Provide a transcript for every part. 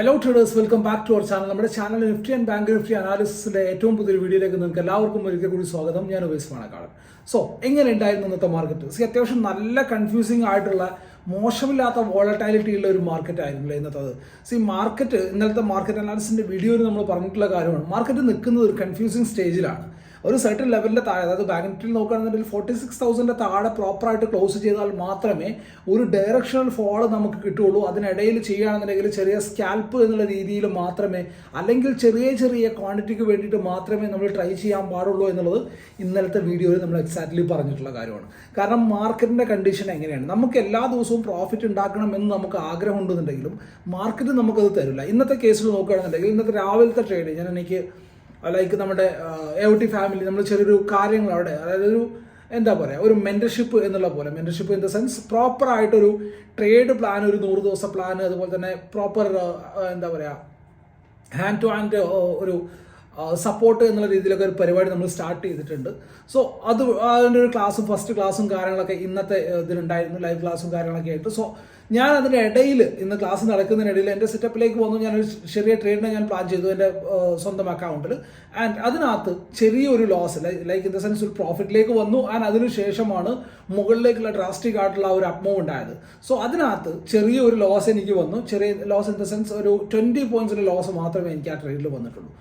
Hello traders welcome back to our channel നമ്മുടെ channel nifty and bank nifty അനാലിസിന്റെ ഏറ്റവും പുതിയൊരു വീഡിയോയിലേക്ക് നിങ്ങൾക്ക് എല്ലാവർക്കും ഒരിക്കൽ കൂടി സ്വാഗതം. ഞാൻ ഉപേസ് പാണക്കാടൻ സോ എങ്ങനെ ഉണ്ടായിരുന്നു ഇന്നത്തെ മാർക്കറ്റ് സി അത്യാവശ്യം നല്ല കൺഫ്യൂസിംഗ് ആയിട്ടുള്ള മോശമില്ലാത്ത വോളറ്റാലിറ്റി ഉള്ള ഒരു മാർക്കറ്റ് ആയിരുന്നില്ല ഇന്നത്തത് സി മാർക്കറ്റ് ഇന്നലത്തെ മാർക്കറ്റ് അനാലിസിന്റെ വീഡിയോയിൽ നമ്മൾ പറഞ്ഞിട്ടുള്ള കാര്യമാണ്. മാർക്കറ്റ് നിൽക്കുന്നത് ഒരു കൺഫ്യൂസിങ് സ്റ്റേജിലാണ് ഒരു സർട്ടൻ ലെവലിന്റെ താഴെ അതായത് ബാങ്ക് നിഫ്റ്റിയിൽ നോക്കുകയാണെന്നുണ്ടെങ്കിൽ ഫോർട്ടി സിക്സ് തൗസൻഡിന്റെ താഴെ പ്രോപ്പറായിട്ട് ക്ലോസ് ചെയ്താൽ മാത്രമേ ഒരു ഡയറക്ഷണൽ ഫോൾ നമുക്ക് കിട്ടുള്ളൂ അതിനിടയിൽ ചെയ്യുകയാണെന്നുണ്ടെങ്കിൽ ചെറിയ സ്കാൽപ്പ് എന്നുള്ള രീതിയിൽ മാത്രമേ അല്ലെങ്കിൽ ചെറിയ ചെറിയ ക്വാണ്ടിറ്റിക്ക് വേണ്ടിയിട്ട് മാത്രമേ നമ്മൾ ട്രൈ ചെയ്യാൻ പാടുള്ളൂ എന്നുള്ളത് ഇന്നലത്തെ വീഡിയോയിൽ നമ്മൾ എക്സാക്ട്ലി പറഞ്ഞിട്ടുള്ള കാര്യമാണ്. കാരണം മാർക്കറ്റിന്റെ കണ്ടീഷൻ എങ്ങനെയാണ്? നമുക്ക് എല്ലാ ദിവസവും പ്രോഫിറ്റ് ഉണ്ടാക്കണം എന്ന് നമുക്ക് ആഗ്രഹം ഉണ്ടെന്നുണ്ടെങ്കിലും മാർക്കറ്റ് നമുക്കത് തരില്ല. ഇന്നത്തെ കേസിൽ നോക്കുകയാണെന്നുണ്ടെങ്കിൽ ഇന്നത്തെ രാവിലത്തെ ട്രേഡ് ഞാൻ എനിക്ക് ലൈക്ക് നമ്മുടെ എ ടി ഫാമിലി നമ്മൾ ചെറിയൊരു കാര്യങ്ങൾ അവിടെ അതായത് ഒരു എന്താ പറയുക ഒരു മെന്റർഷിപ്പ് എന്നുള്ള പോലെ. Mentorship in the sense proper ആയിട്ടൊരു ട്രേഡ് പ്ലാൻ ഒരു നൂറ് ദിവസ പ്ലാൻ അതുപോലെ തന്നെ പ്രോപ്പർ എന്താ പറയുക ഹാൻഡ് ടു ഹാൻഡ് ഒരു സപ്പോർട്ട് എന്നുള്ള രീതിയിലൊക്കെ ഒരു പരിപാടി നമ്മൾ സ്റ്റാർട്ട് ചെയ്തിട്ടുണ്ട്. സോ അത് അതിന്റെ ഒരു ക്ലാസ്സും ഫസ്റ്റ് ക്ലാസ്സും കാര്യങ്ങളൊക്കെ ഇന്നത്തെ ഇതിലുണ്ടായിരുന്നു ലൈവ് ക്ലാസ്സും കാര്യങ്ങളൊക്കെ ആയിട്ട്. സോ ഞാൻ അതിന്റെ ഇടയിൽ ഇന്ന് ക്ലാസ് നടക്കുന്നതിനിടയിൽ എന്റെ സെറ്റപ്പിലേക്ക് വന്നു. ഞാനൊരു ചെറിയ ട്രേഡിനെ ഞാൻ പ്ലാൻ ചെയ്തു എന്റെ സ്വന്തം അക്കൗണ്ടിൽ ആൻഡ് അതിനകത്ത് ചെറിയൊരു loss like in the sense ഒരു പ്രോഫിറ്റിലേക്ക് വന്നു. ആൻഡ് അതിനുശേഷമാണ് മുകളിലേക്കുള്ള ഡ്രാസ്റ്റിക് ആയിട്ടുള്ള ഒരു അപ്മോ ഉണ്ടായത്. സോ അതിനകത്ത് ചെറിയൊരു ലോസ് എനിക്ക് വന്നു. ചെറിയ ലോസ് ഇൻ ദ സെൻസ് ഒരു ട്വന്റി പോയിന്റ്സിന്റെ ലോസ് മാത്രമേ എനിക്ക് ആ ട്രേഡിൽ വന്നിട്ടുള്ളൂ.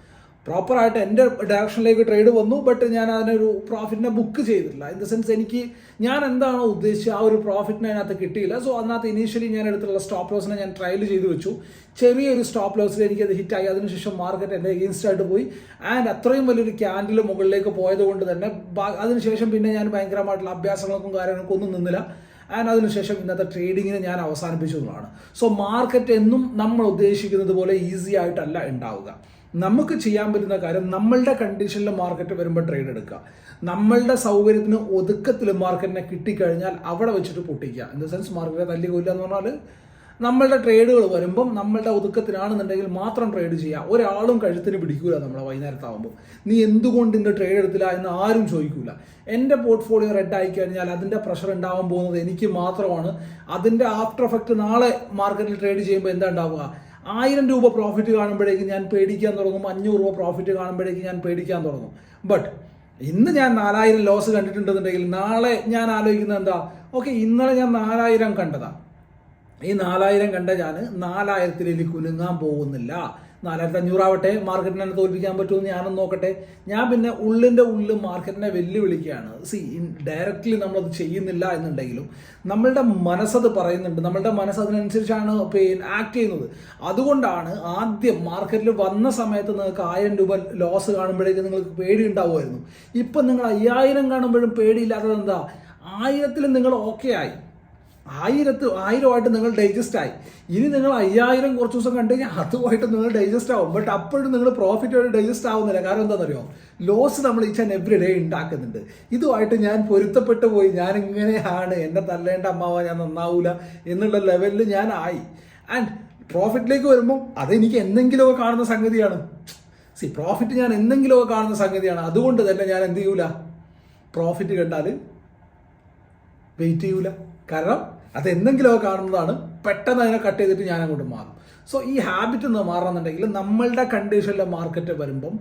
പ്രോപ്പറായിട്ട് എന്റെ ഡയറക്ഷനിലേക്ക് ട്രേഡ് വന്നു ബട്ട് ഞാൻ അതിനൊരു പ്രോഫിറ്റിനെ ബുക്ക് ചെയ്തിട്ടില്ല. ഇൻ ദ സെൻസ് എനിക്ക് ഞാൻ എന്താണോ ഉദ്ദേശിച്ചത് ആ ഒരു പ്രോഫിറ്റിനെ അതിനകത്ത് കിട്ടിയില്ല. സോ അതിനകത്ത് ഇനീഷ്യലി ഞാൻ എടുത്തുള്ള സ്റ്റോപ്പ് ലോസിനെ ഞാൻ ട്രയൽ ചെയ്തു വെച്ചു. ചെറിയൊരു സ്റ്റോപ്പ് ലോസിൽ എനിക്കത് ഹിറ്റായി അതിനുശേഷം മാർക്കറ്റ് എന്റെ എഗെയിൻസ്റ്റ് ആയിട്ട് പോയി. ആൻഡ് അത്രയും വലിയൊരു ക്യാൻഡിൽ മുകളിലേക്ക് പോയത് കൊണ്ട് തന്നെ അതിനുശേഷം പിന്നെ ഞാൻ ഭയങ്കരമായിട്ടുള്ള അഭ്യാസങ്ങൾക്കും കാര്യങ്ങൾക്കും ഒന്നും നിന്നില്ല. ആൻഡ് അതിനുശേഷം ഇന്നത്തെ ട്രേഡിങ്ങിന് ഞാൻ അവസാനിപ്പിച്ചു എന്നുള്ളതാണ്. സോ മാർക്കറ്റ് എന്നും നമ്മൾ ഉദ്ദേശിക്കുന്നത് പോലെ ഈസി ആയിട്ടല്ല ഉണ്ടാവുക. നമുക്ക് ചെയ്യാൻ പറ്റുന്ന കാര്യം നമ്മളുടെ കണ്ടീഷനിൽ മാർക്കറ്റ് വരുമ്പോൾ ട്രേഡ് എടുക്കുക. നമ്മളുടെ സൗകര്യത്തിന് ഒതുക്കത്തിൽ മാർക്കറ്റിനെ കിട്ടിക്കഴിഞ്ഞാൽ അവിടെ വെച്ചിട്ട് പൊട്ടിക്കുക. ഇൻ ദ സെൻസ് മാർക്കറ്റിനെ തല്ലി കൊല്ലുക എന്ന് പറഞ്ഞാൽ നമ്മളുടെ ട്രേഡുകൾ വരുമ്പം നമ്മളുടെ ഒതുക്കത്തിനാണെന്നുണ്ടെങ്കിൽ മാത്രം ട്രേഡ് ചെയ്യുക. ഒരാളും കഴുത്തിന് പിടിക്കൂല നമ്മളെ വൈകുന്നേരത്താവുമ്പോൾ നീ എന്തുകൊണ്ട് ഇന്ന് ട്രേഡ് എടുത്തില്ല എന്ന് ആരും ചോദിക്കൂല. എന്റെ പോർട്ട്ഫോളിയോ റെഡ് ആയി കഴിഞ്ഞാൽ അതിന്റെ പ്രഷർ ഉണ്ടാവാൻ പോകുന്നത് എനിക്ക് മാത്രമാണ്. അതിന്റെ ആഫ്റ്റർ എഫക്റ്റ് നാളെ മാർക്കറ്റിൽ ട്രേഡ് ചെയ്യുമ്പോൾ എന്താ ഉണ്ടാവുക? ആയിരം രൂപ പ്രോഫിറ്റ് കാണുമ്പോഴേക്കും ഞാൻ പേടിക്കാൻ തുടങ്ങും. അഞ്ഞൂറ് രൂപ പ്രോഫിറ്റ് കാണുമ്പോഴേക്കും ഞാൻ പേടിക്കാൻ തുടങ്ങും. ബട്ട് ഇന്ന് ഞാൻ നാലായിരം ലോസ് കണ്ടിട്ടുണ്ടെന്നുണ്ടെങ്കിൽ നാളെ ഞാൻ ആലോചിക്കുന്നത് എന്താ? ഓക്കെ ഇന്നലെ ഞാൻ നാലായിരം കണ്ടതാ. ഈ നാലായിരം കണ്ട ഞാൻ നാലായിരത്തിലേക്ക് കുലുങ്ങാൻ പോകുന്നില്ല. നാലായിരത്തി അഞ്ഞൂറാവട്ടെ മാർക്കറ്റിനെ തോൽപ്പിക്കാൻ പറ്റുമെന്ന് ഞാനൊന്ന് നോക്കട്ടെ. ഞാൻ പിന്നെ ഉള്ളിന്റെ ഉള്ളിൽ മാർക്കറ്റിനെ വെല്ലുവിളിക്കുകയാണ്. സി ഡയറക്റ്റ്ലി നമ്മളത് ചെയ്യുന്നില്ല എന്നുണ്ടെങ്കിലും നമ്മളുടെ മനസ്സത് പറയുന്നുണ്ട്. നമ്മളുടെ മനസ്സ് അതിനനുസരിച്ചാണ് ആക്ട് ചെയ്യുന്നത്. അതുകൊണ്ടാണ് ആദ്യം മാർക്കറ്റിൽ വന്ന സമയത്ത് നിങ്ങൾക്ക് ആയിരം രൂപ ലോസ് കാണുമ്പോഴേക്കും നിങ്ങൾക്ക് പേടി ഉണ്ടാവുമായിരുന്നു. ഇപ്പം നിങ്ങൾ അയ്യായിരം കാണുമ്പോഴും പേടിയില്ലാത്തത് എന്താ ആയിരത്തിൽ നിങ്ങൾ ഓക്കെ ആയി. ആയിരത്ത് ആയിരമായിട്ട് നിങ്ങൾ ഡൈജസ്റ്റ് ആയി. ഇനി നിങ്ങൾ അയ്യായിരം കുറച്ച് ദിവസം കണ്ടു കഴിഞ്ഞാൽ അതുമായിട്ട് നിങ്ങൾ ഡൈജസ്റ്റ് ആവും. ബട്ട് അപ്പോഴും നിങ്ങൾ പ്രോഫിറ്റ് ആയിട്ട് ഡൈജസ്റ്റ് ആവുന്നില്ല. കാരണം എന്താണെന്നറിയോ? ലോസ് നമ്മൾ ഈച്ച് ആൻഡ് എവറി ഡേ ഉണ്ടാക്കുന്നുണ്ട്. ഇതുമായിട്ട് ഞാൻ പൊരുത്തപ്പെട്ടു പോയി. ഞാൻ ഇങ്ങനെയാണ്. എന്നെ തല്ലേണ്ട അമ്മാവ ഞാൻ നന്നാവൂല എന്നുള്ള ലെവലിൽ ഞാൻ ആയി. ആൻഡ് പ്രോഫിറ്റിലേക്ക് വരുമ്പോൾ അതെനിക്ക് എന്തെങ്കിലുമൊക്കെ കാണുന്ന സംഗതിയാണ്. സി പ്രോഫിറ്റ് ഞാൻ എന്തെങ്കിലുമൊക്കെ കാണുന്ന സംഗതിയാണ്. അതുകൊണ്ട് തന്നെ ഞാൻ എന്ത് ചെയ്യൂല? പ്രോഫിറ്റ് കണ്ടാൽ വെയിറ്റ് ചെയ്യൂല. കാരണം അത് എന്തെങ്കിലുമൊക്കെ കാണുന്നതാണ് പെട്ടെന്ന് അതിനെ കട്ട് ചെയ്തിട്ട് ഞാൻ അങ്ങോട്ട് മാറും. സോ ഈ ഹാബിറ്റ് ഒന്ന് മാറണമെന്നുണ്ടെങ്കിൽ നമ്മളുടെ കണ്ടീഷനിലെ മാർക്കറ്റ് വരുമ്പം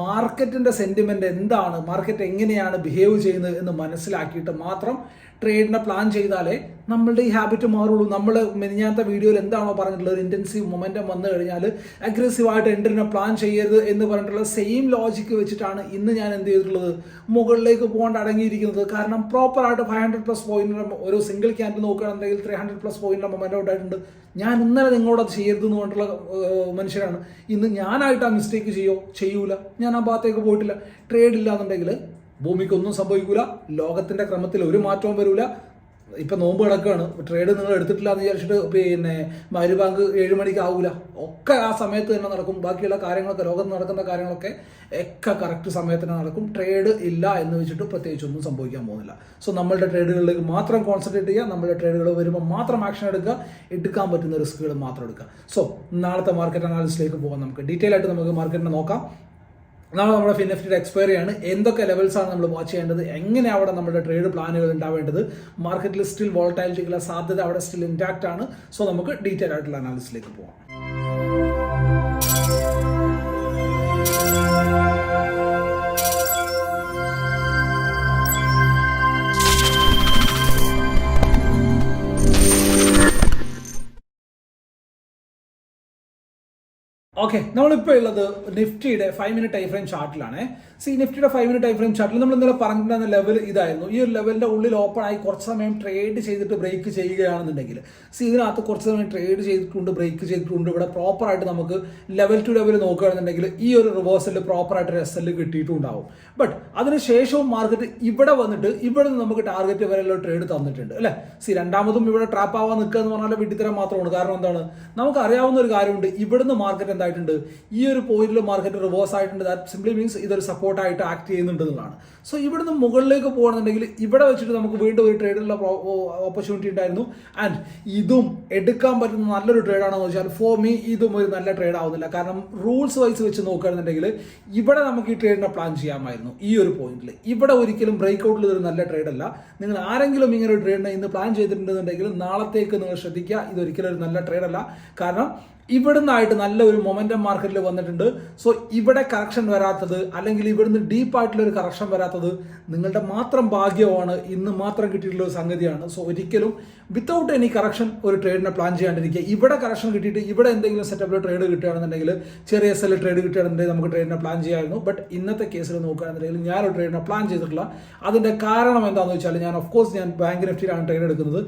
മാർക്കറ്റിന്റെ സെന്റിമെന്റ് എന്താണ്? മാർക്കറ്റ് എങ്ങനെയാണ് ബിഹേവ് ചെയ്യുന്നത് എന്ന് മനസ്സിലാക്കിയിട്ട് മാത്രം ട്രേഡിനെ പ്ലാൻ ചെയ്താലേ നമ്മളുടെ ഈ ഹാബിറ്റ് മാറുള്ളൂ. നമ്മൾ മെനിഞ്ഞാത്ത വീഡിയോയിൽ എന്താണോ പറഞ്ഞിട്ടുള്ളത് ഒരു ഇന്റൻസീവ് മൊമെന്റം വന്നു കഴിഞ്ഞാൽ അഗ്രസീവായിട്ട് എൻട്രിനെ പ്ലാൻ ചെയ്യരുത് എന്ന് പറഞ്ഞിട്ടുള്ള സെയിം ലോജിക്ക് വെച്ചിട്ടാണ് ഇന്ന് ഞാൻ എന്ത് ചെയ്തിട്ടുള്ളത്? മുകളിലേക്ക് പോകാണ്ട് അടങ്ങിയിരിക്കുന്നത്. കാരണം പ്രോപ്പറായിട്ട് ഫൈവ് ഹൺഡ്രഡ് പ്ലസ് പോയിന്റിന്റെ ഒരു സിംഗിൾ ക്യാൻഡ് നോക്കുകയാണെന്നുണ്ടെങ്കിൽ ത്രീ ഹൺഡ്രഡ് പ്ലസ് പോയിന്റിന്റെ മൊമെന്റം ഉണ്ടായിട്ടുണ്ട്. ഞാൻ ഇന്നലെ നിങ്ങളോട് അത് ചെയ്യരുത് എന്ന് പറഞ്ഞിട്ടുള്ള മനുഷ്യരാണ്. ഇന്ന് ഞാനായിട്ട് ആ മിസ്റ്റേക്ക് ചെയ്യോ? ചെയ്യൂല. ഞാൻ ആ ഭാഗത്തേക്ക് പോയിട്ടില്ല. ട്രേഡ് ഇല്ല എന്നുണ്ടെങ്കിൽ ഭൂമിക്കൊന്നും സംഭവിക്കൂല. ലോകത്തിന്റെ ക്രമത്തിൽ ഒരു മാറ്റവും വരൂല. ഇപ്പൊ നോമ്പ് കിടക്കുകയാണ് ട്രേഡ് നിങ്ങൾ എടുത്തിട്ടില്ല എന്ന് വിചാരിച്ചിട്ട് പിന്നെ മരു ബാങ്ക് ഏഴ് മണിക്ക് ആവൂല. ഒക്കെ ആ സമയത്ത് തന്നെ നടക്കും. ബാക്കിയുള്ള കാര്യങ്ങളൊക്കെ ലോകത്ത് നടക്കുന്ന കാര്യങ്ങളൊക്കെ ഒക്കെ കറക്റ്റ് സമയത്തിന് നടക്കും. ട്രേഡ് ഇല്ല എന്ന് വെച്ചിട്ട് പ്രത്യേകിച്ച് ഒന്നും സംഭവിക്കാൻ പോകുന്നില്ല. സോ നമ്മളുടെ ട്രേഡുകളിലേക്ക് മാത്രം കോൺസെൻട്രേറ്റ് ചെയ്യുക. നമ്മുടെ ട്രേഡുകൾ വരുമ്പോൾ മാത്രം ആക്ഷൻ എടുക്കുക. എടുക്കാൻ പറ്റുന്ന റിസ്കുകൾ മാത്രം എടുക്കുക. സോ നാളത്തെ മാർക്കറ്റ് അനാലിസിലേക്ക് പോകാം നമുക്ക്. ഡീറ്റെയിൽ ആയിട്ട് നമുക്ക് മാർക്കറ്റിനെ നോക്കാം. നാളെ നമ്മുടെ ഫിൻഎഫ്റ്റിയുടെ എക്സ്പയറി ആണ്. എന്തൊക്കെ ആണ് നമ്മൾ വാച്ച് ചെയ്യേണ്ടത്? എങ്ങനെ അവിടെ നമ്മുടെ ട്രേഡ് പ്ലാനുകൾ ഉണ്ടാവേണ്ടത്? മാർക്കറ്റിൽ സ്റ്റിൽ വോൾട്ടാലിറ്റിക്കുള്ള സാധ്യത അവിടെ സ്റ്റിൽ ഇൻടാക്റ്റ് ആണ്. സോ നമുക്ക് ഡീറ്റെയിൽ ആയിട്ടുള്ള അനാലിസിലേക്ക് പോകാം ഓക്കെ നമ്മളിപ്പോൾ ഉള്ളത് നിഫ്റ്റിയുടെ ഫൈവ് മിനിറ്റ് ടൈം ഫ്രെയിം ചാർട്ടിലാണ് സി നിഫ്റ്റിയുടെ ഫൈവ് മിനിറ്റ് ടൈം ഫ്രെയിം ചാർട്ടിൽ നമ്മൾ ഇന്നലെ പറഞ്ഞിട്ടുണ്ടായിരുന്ന ലെവൽ ഇതായിരുന്നു. ഈ ഒരു ലെവലിന്റെ ഉള്ളിൽ ഓപ്പൺ ആയി കുറച്ച് സമയം ട്രേഡ് ചെയ്തിട്ട് ബ്രേക്ക് ചെയ്യുകയാണെന്നുണ്ടെങ്കിൽ സി ഇതിനകത്ത് കുറച്ച് സമയം ട്രേഡ് ചെയ്തിട്ടുണ്ട് ബ്രേക്ക് ചെയ്തിട്ടുണ്ട്. ഇവിടെ പ്രോപ്പർ ആയിട്ട് നമുക്ക് ലെവൽ ടു ലെവൽ നോക്കുകയാണെന്നുണ്ടെങ്കിൽ ഈ ഒരു റിവേഴ്സൽ പ്രോപ്പർ ആയിട്ട് ഒരു എസ് എൽ കിട്ടിയിട്ടുണ്ടാവും. ബട്ട് അതിനുശേഷവും മാർക്കറ്റ് ഇവിടെ വന്നിട്ട് ഇവിടെ നിന്ന് നമുക്ക് ടാർഗറ്റ് വരെയുള്ള ട്രേഡ് തന്നിട്ടുണ്ട് അല്ലേ? സി രണ്ടാമതും ഇവിടെ ട്രാപ്പ് ആവാൻ നിൽക്കുക എന്ന് പറഞ്ഞാൽ വിട്ടിത്തരം മാത്രമാണ്. കാരണം എന്താണ്? നമുക്ക് അറിയാവുന്ന ഒരു കാര്യമുണ്ട്. ഇവിടുന്ന് മാർക്കറ്റ് എന്തായിട്ടുണ്ട് ഈ ഒരു പോയിന്റിൽ മാർക്കറ്റ് റിവേഴ്സ് ആയിട്ടുണ്ട്. ദാറ്റ് സിംപ്ലി മീൻസ് ഇതൊരു സപ്പോർട്ടായിട്ട് ആക്ട് ചെയ്യുന്നുണ്ട് എന്നുള്ളതാണ് സോ ഇവിടുന്ന് മുകളിലേക്ക് പോകണമെന്നുണ്ടെങ്കിൽ ഇവിടെ വെച്ചിട്ട് നമുക്ക് വീണ്ടും ഒരു ട്രേഡിലുള്ള ഓപ്പർച്യൂണിറ്റി ഉണ്ടായിരുന്നു. ആൻഡ് ഇതും എടുക്കാൻ പറ്റുന്ന നല്ലൊരു ട്രേഡാണെന്ന് വെച്ചാൽ ഫോർ മീ ഇതും ഒരു നല്ല ട്രേഡ് ആവുന്നില്ല. കാരണം റൂൾസ് വൈസ് വെച്ച് നോക്കുകയാണെന്നുണ്ടെങ്കിൽ ഇവിടെ നമുക്ക് ഈ ട്രേഡിനെ പ്ലാൻ ചെയ്യാമായിരുന്നു. ഈ ഒരു പോയിന്റിൽ ഇവിടെ ഒരിക്കലും ബ്രേക്ക് ഔട്ടിൽ ഇതൊരു നല്ല ട്രേഡ് അല്ല. നിങ്ങൾ ആരെങ്കിലും ഇങ്ങനെ ഒരു ട്രേഡിനെ ഇന്ന് പ്ലാൻ ചെയ്തിട്ടുണ്ടെന്നുണ്ടെങ്കിൽ നാളത്തേക്ക് നിങ്ങൾ ശ്രദ്ധിക്കുക. ഇതൊരിക്കലും ഒരു നല്ല ട്രേഡ് അല്ല. കാരണം ഇവിടുന്നായിട്ട് നല്ല ഒരു മൊമെന്റം മാർക്കറ്റിൽ വന്നിട്ടുണ്ട്. സോ ഇവിടെ കറക്ഷൻ വരാത്തത് അല്ലെങ്കിൽ ഇവിടുന്ന് ഡീപ്പായിട്ടുള്ള ഒരു കറക്ഷൻ വരാത്തത് നിങ്ങളുടെ മാത്രം ഭാഗ്യമാണ് ഇന്ന് മാത്രം കിട്ടിയിട്ടുള്ള ഒരു സംഗതിയാണ്. സോ ഒരിക്കലും വിത്തൗട്ട് എനി കറക്ഷൻ ഒരു ട്രേഡിനെ പ്ലാൻ ചെയ്യാണ്ടിരിക്കുക. ഇവിടെ കറക്ഷൻ കിട്ടിയിട്ട് ഇവിടെ എന്തെങ്കിലും സെറ്റപ്പിൽ ട്രേഡ് കിട്ടുകയാണെന്നുണ്ടെങ്കിൽ ചെറിയ എസ് ട്രേഡ് കിട്ടുകയാണെന്നുണ്ടെങ്കിൽ നമുക്ക് ട്രേഡിനെ പ്ലാൻ ചെയ്യാമായിരുന്നു. ബട്ട് ഇന്നത്തെ കേസിൽ നോക്കുകയാണെന്നുണ്ടെങ്കിൽ ഒരു ട്രേഡിനെ പ്ലാൻ ചെയ്തിട്ടില്ല. അതിന്റെ കാരണം എന്താണെന്ന് വെച്ചാൽ ഞാൻ ഓഫ് കോഴ്സ് ഞാൻ ബാങ്ക് നിഫ്റ്റിയിലാണ് ട്രേഡ് എടുക്കുന്നത്.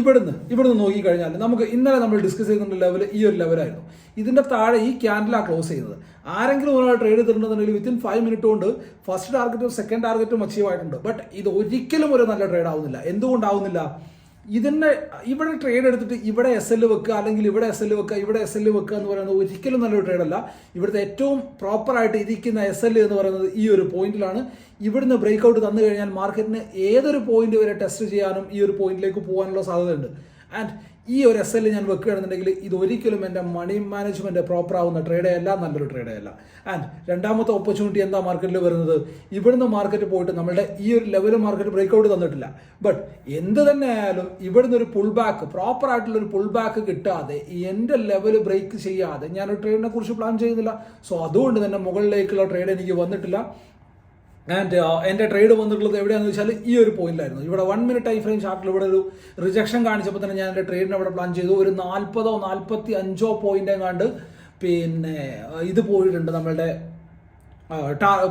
ഇവിടുന്ന് ഇവിടുന്ന് നോക്കിക്കഴിഞ്ഞാൽ നമുക്ക് ഇന്നലെ നമ്മൾ ഡിസ്കസ് ചെയ്യുന്ന ലെവൽ ഈ ഒരു ലെവലായിരുന്നു ഇതിന്റെ താഴെ ഈ ക്യാൻഡിലാണ് ക്ലോസ് ചെയ്യുന്നത്. ആരെങ്കിലും ഒരാൾ ട്രേഡ് ചെയ്തിട്ടുണ്ടെന്നുണ്ടെങ്കിൽ വിത്തിൻ ഫൈവ് മിനിറ്റ് കൊണ്ട് ഫസ്റ്റ് ടാർഗറ്റും സെക്കൻഡ് ടാർഗറ്റും അച്ചീവ് ആയിട്ടുണ്ട്. ബട്ട് ഇത് ഒരിക്കലും ഒരു നല്ല ട്രേഡ് ആവുന്നില്ല. എന്തുകൊണ്ടാവുന്നില്ല? ഇതിന്റെ ഇവിടെ ട്രേഡ് എടുത്തിട്ട് ഇവിടെ എസ് എൽ വെക്കുക അല്ലെങ്കിൽ ഇവിടെ എസ് എൽ വെക്കുക ഇവിടെ എസ് എൽ വെക്കുക എന്ന് പറയുന്നത് ഒരിക്കലും നല്ലൊരു ട്രേഡല്ല ഇവിടുത്തെ ഏറ്റവും പ്രോപ്പറായിട്ട് ഇരിക്കുന്ന എസ് എൽ എന്ന് പറയുന്നത് ഈ ഒരു പോയിന്റിലാണ് ഇവിടുന്ന് ബ്രേക്ക് ഔട്ട് തന്നു കഴിഞ്ഞാൽ മാർക്കറ്റിന് ഏതൊരു പോയിന്റ് വരെ ടെസ്റ്റ് ചെയ്യാനും ഈ ഒരു പോയിന്റിലേക്ക് പോകാനുള്ള സാധ്യതയുണ്ട്. ആൻഡ് ഈ ഒരു എസ് എൽ ഞാൻ വെക്കുകയാണെന്നുണ്ടെങ്കിൽ ഇത് ഒരിക്കലും എന്റെ മണി മാനേജ്മെന്റ് പ്രോപ്പർ ആവുന്ന ട്രേഡേ അല്ല നല്ലൊരു ട്രേഡേ അല്ല. ആൻഡ് രണ്ടാമത്തെ ഓപ്പർച്യൂണിറ്റി എന്താ മാർക്കറ്റിൽ വരുന്നത്? ഇവിടുന്ന് മാർക്കറ്റ് പോയിട്ട് നമ്മളുടെ ഈ ഒരു ലെവൽ മാർക്കറ്റ് ബ്രേക്ക്ഔട്ട് തന്നിട്ടില്ല. ബട്ട് എന്ത് തന്നെ ആയാലും ഇവിടുന്ന് ഒരു പുൾ ബാക്ക് പ്രോപ്പർ ആയിട്ടുള്ള ഒരു പുൾ ബാക്ക് കിട്ടാതെ എന്റെ ലെവൽ ബ്രേക്ക് ചെയ്യാതെ ഞാനൊരു ട്രേഡിനെ കുറിച്ച് പ്ലാൻ ചെയ്യുന്നില്ല. സോ അതുകൊണ്ട് തന്നെ മുകളിലേക്കുള്ള ട്രേഡ് എനിക്ക് വന്നിട്ടില്ല. ആൻഡ് എന്റെ ട്രേഡ് വന്നിട്ടുള്ളത് എവിടെയാണെന്ന് വെച്ചാൽ ഈ ഒരു പോയിന്റിലായിരുന്നു ഇവിടെ വൺ മിനിറ്റ് ടൈം ഫ്രെയിം ചാർട്ടിൽ ഇവിടെ ഒരു റിജക്ഷൻ കാണിച്ചപ്പോൾ തന്നെ ഞാൻ എന്റെ ട്രേഡിനെ അവിടെ പ്ലാൻ ചെയ്തു. ഒരു നാൽപ്പതോ നാൽപ്പത്തി അഞ്ചോ പോയിന്റ് എങ്ങാണ്ട് പിന്നെ ഇത് പോയിട്ടുണ്ട് നമ്മളുടെ